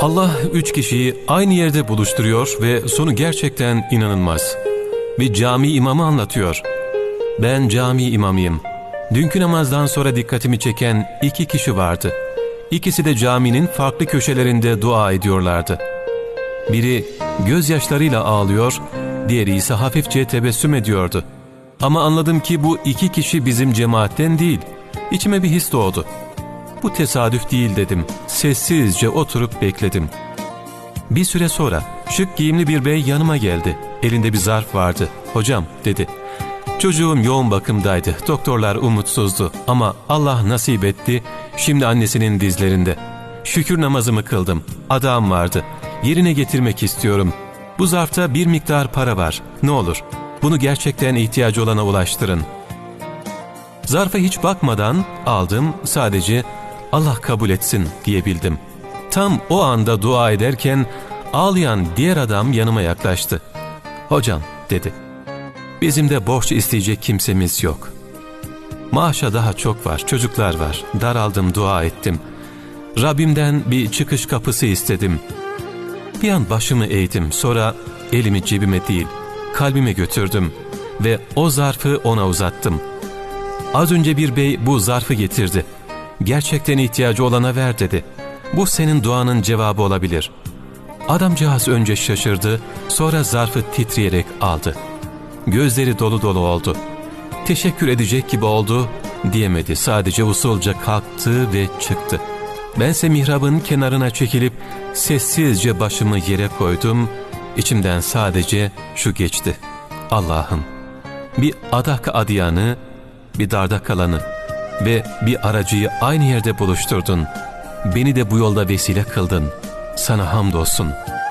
Allah üç kişiyi aynı yerde buluşturuyor ve sonu gerçekten inanılmaz. Bir cami imamı anlatıyor. Ben cami imamıyım. Dünkü namazdan sonra dikkatimi çeken iki kişi vardı. İkisi de caminin farklı köşelerinde dua ediyorlardı. Biri gözyaşlarıyla ağlıyor, diğeri ise hafifçe tebessüm ediyordu. Ama anladım ki bu iki kişi bizim cemaatten değil. İçime bir his doğdu. Bu tesadüf değil dedim. Sessizce oturup bekledim. Bir süre sonra şık giyimli bir bey yanıma geldi. Elinde bir zarf vardı. Hocam dedi. Çocuğum yoğun bakımdaydı. Doktorlar umutsuzdu ama Allah nasip etti. Şimdi annesinin dizlerinde. Şükür namazımı kıldım. Adam vardı. Yerine getirmek istiyorum. Bu zarfta bir miktar para var. Ne olur bunu gerçekten ihtiyacı olana ulaştırın. Zarfa hiç bakmadan aldım sadece Allah kabul etsin diyebildim. Tam o anda dua ederken ağlayan diğer adam yanıma yaklaştı. Hocam dedi. Bizim de borç isteyecek kimsemiz yok. Maaşa daha çok var, çocuklar var. Daraldım, dua ettim. Rabbimden bir çıkış kapısı istedim. Bir an başımı eğdim, sonra elimi cebime değil, kalbime götürdüm ve o zarfı ona uzattım. Az önce bir bey bu zarfı getirdi. Gerçekten ihtiyacı olana ver dedi. Bu senin duanın cevabı olabilir. Adamcağız önce şaşırdı, sonra zarfı titreyerek aldı. Gözleri dolu dolu oldu. Teşekkür edecek gibi oldu diyemedi. Sadece usulca kalktı ve çıktı. Bense mihrabın kenarına çekilip sessizce başımı yere koydum. İçimden sadece şu geçti. Allah'ım bir adak adayanı, bir darda kalanı ve bir aracıyı aynı yerde buluşturdun. Beni de bu yolda vesile kıldın. Sana hamdolsun.''